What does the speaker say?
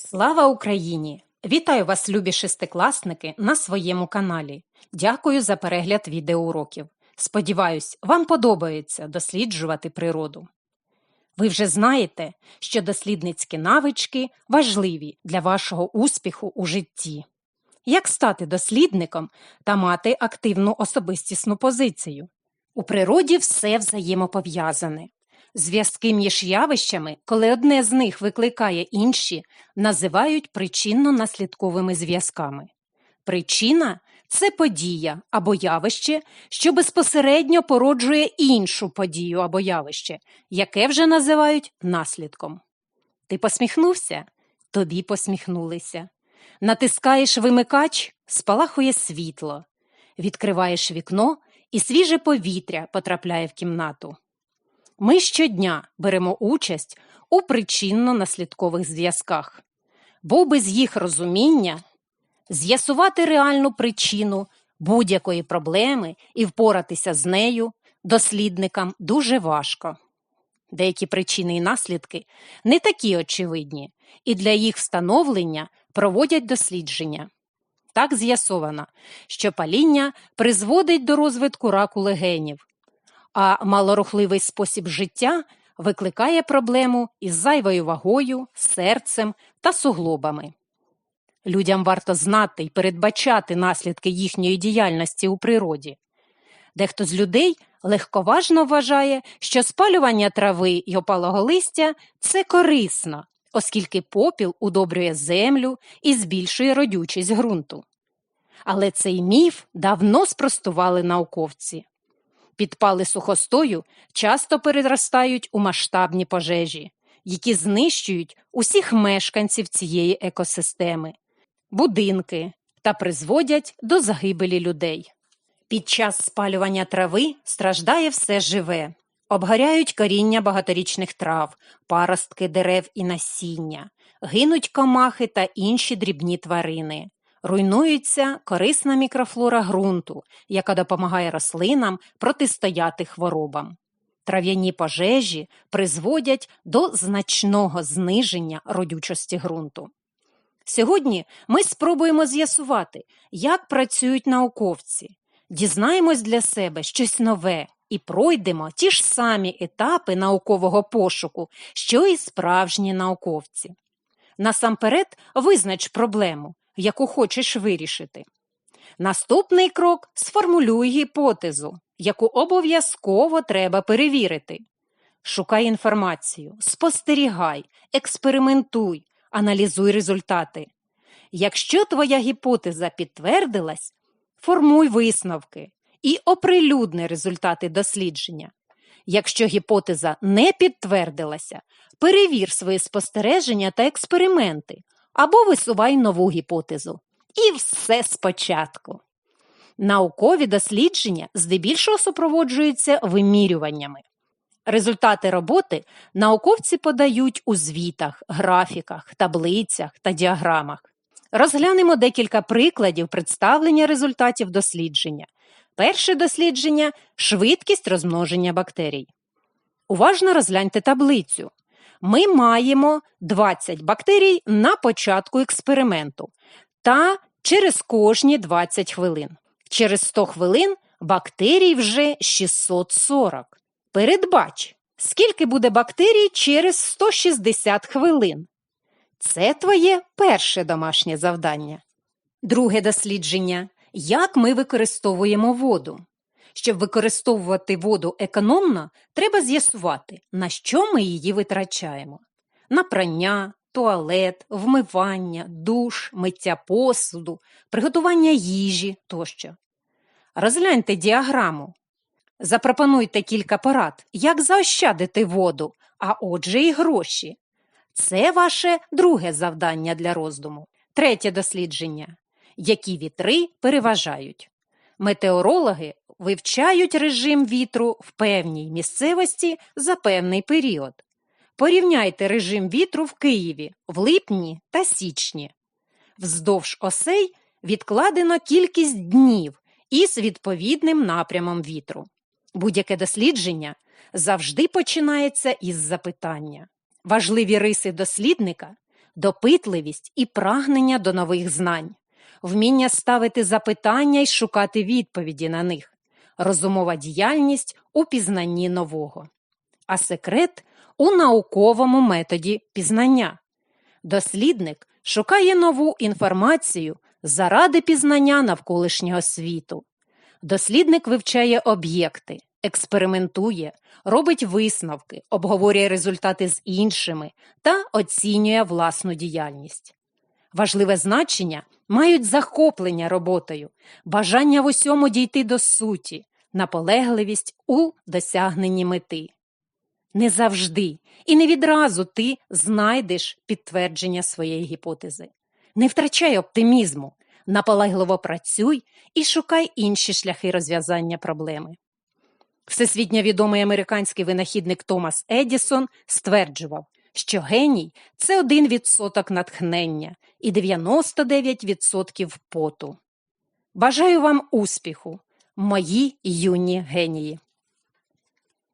Слава Україні! Вітаю вас, любі шестикласники, на своєму каналі. Дякую за перегляд відеоуроків. Сподіваюсь, вам подобається досліджувати природу. Ви вже знаєте, що дослідницькі навички важливі для вашого успіху у житті. Як стати дослідником та мати активну особистісну позицію? У природі все взаємопов'язане. Зв'язки між явищами, коли одне з них викликає інші, називають причинно-наслідковими зв'язками. Причина це подія або явище, що безпосередньо породжує іншу подію або явище, яке вже називають наслідком. Ти посміхнувся? Тобі посміхнулися. Натискаєш вимикач, спалахує світло, відкриваєш вікно, і свіже повітря потрапляє в кімнату. Ми щодня беремо участь у причинно-наслідкових зв'язках, бо без їх розуміння з'ясувати реальну причину будь-якої проблеми і впоратися з нею дослідникам дуже важко. Деякі причини і наслідки не такі очевидні, і для їх встановлення проводять дослідження. Так з'ясовано, що паління призводить до розвитку раку легенів, а малорухливий спосіб життя викликає проблему із зайвою вагою, серцем та суглобами. Людям варто знати і передбачати наслідки їхньої діяльності у природі. Дехто з людей легковажно вважає, що спалювання трави й опалого листя це корисно, оскільки попіл удобрює землю і збільшує родючість ґрунту. Але цей міф давно спростували науковці. Підпали сухостою часто переростають у масштабні пожежі, які знищують усіх мешканців цієї екосистеми, будинки та призводять до загибелі людей. Під час спалювання трави страждає все живе, обгоряють коріння багаторічних трав, паростки дерев і насіння, гинуть комахи та інші дрібні тварини. Руйнується корисна мікрофлора ґрунту, яка допомагає рослинам протистояти хворобам. Трав'яні пожежі призводять до значного зниження родючості ґрунту. Сьогодні ми спробуємо з'ясувати, як працюють науковці, дізнаємось для себе щось нове і пройдемо ті ж самі етапи наукового пошуку, що і справжні науковці. Насамперед визнач проблему яку хочеш вирішити. Наступний крок сформулюй гіпотезу, яку обов'язково треба перевірити. Шукай інформацію, спостерігай, експериментуй, аналізуй результати. Якщо твоя гіпотеза підтвердилась, формуй висновки і оприлюдни результати дослідження. Якщо гіпотеза не підтвердилася, перевір свої спостереження та експерименти, або висувай нову гіпотезу. І все спочатку. Наукові дослідження здебільшого супроводжуються вимірюваннями. Результати роботи науковці подають у звітах, графіках, таблицях та діаграмах. Розглянемо декілька прикладів представлення результатів дослідження. Перше дослідження швидкість розмноження бактерій. Уважно розгляньте таблицю ми маємо 20 бактерій на початку експерименту та через кожні 20 хвилин. Через 100 хвилин бактерій вже 640. Передбач, скільки буде бактерій через 160 хвилин. Це твоє перше домашнє завдання. Друге дослідження. Як ми використовуємо воду? Щоб використовувати воду економно, треба з'ясувати, на що ми її витрачаємо: на прання, туалет, вмивання, душ, миття посуду, приготування їжі тощо. Розгляньте діаграму. Запропонуйте кілька порад, як заощадити воду, а отже, і гроші. Це ваше друге завдання для роздуму. Третє дослідження. Які вітри переважають? Метеорологи вивчають режим вітру в певній місцевості за певний період. Порівняйте режим вітру в Києві в липні та січні. Вздовж осей відкладено кількість днів із відповідним напрямом вітру. Будь-яке дослідження завжди починається із запитання. Важливі риси дослідника допитливість і прагнення до нових знань, вміння ставити запитання і шукати відповіді на них, розумова діяльність у пізнанні нового, а секрет у науковому методі пізнання. Дослідник шукає нову інформацію заради пізнання навколишнього світу. Дослідник вивчає об'єкти, експериментує, робить висновки, обговорює результати з іншими та оцінює власну діяльність. Важливе значення мають захоплення роботою, бажання в усьому дійти до суті, наполегливість у досягненні мети. Не завжди і не відразу ти знайдеш підтвердження своєї гіпотези. Не втрачай оптимізму, наполегливо працюй і шукай інші шляхи розв'язання проблеми. Всесвітньо відомий американський винахідник Томас Едісон стверджував, що геній це 1% натхнення і 99% поту. Бажаю вам успіху, мої юні генії!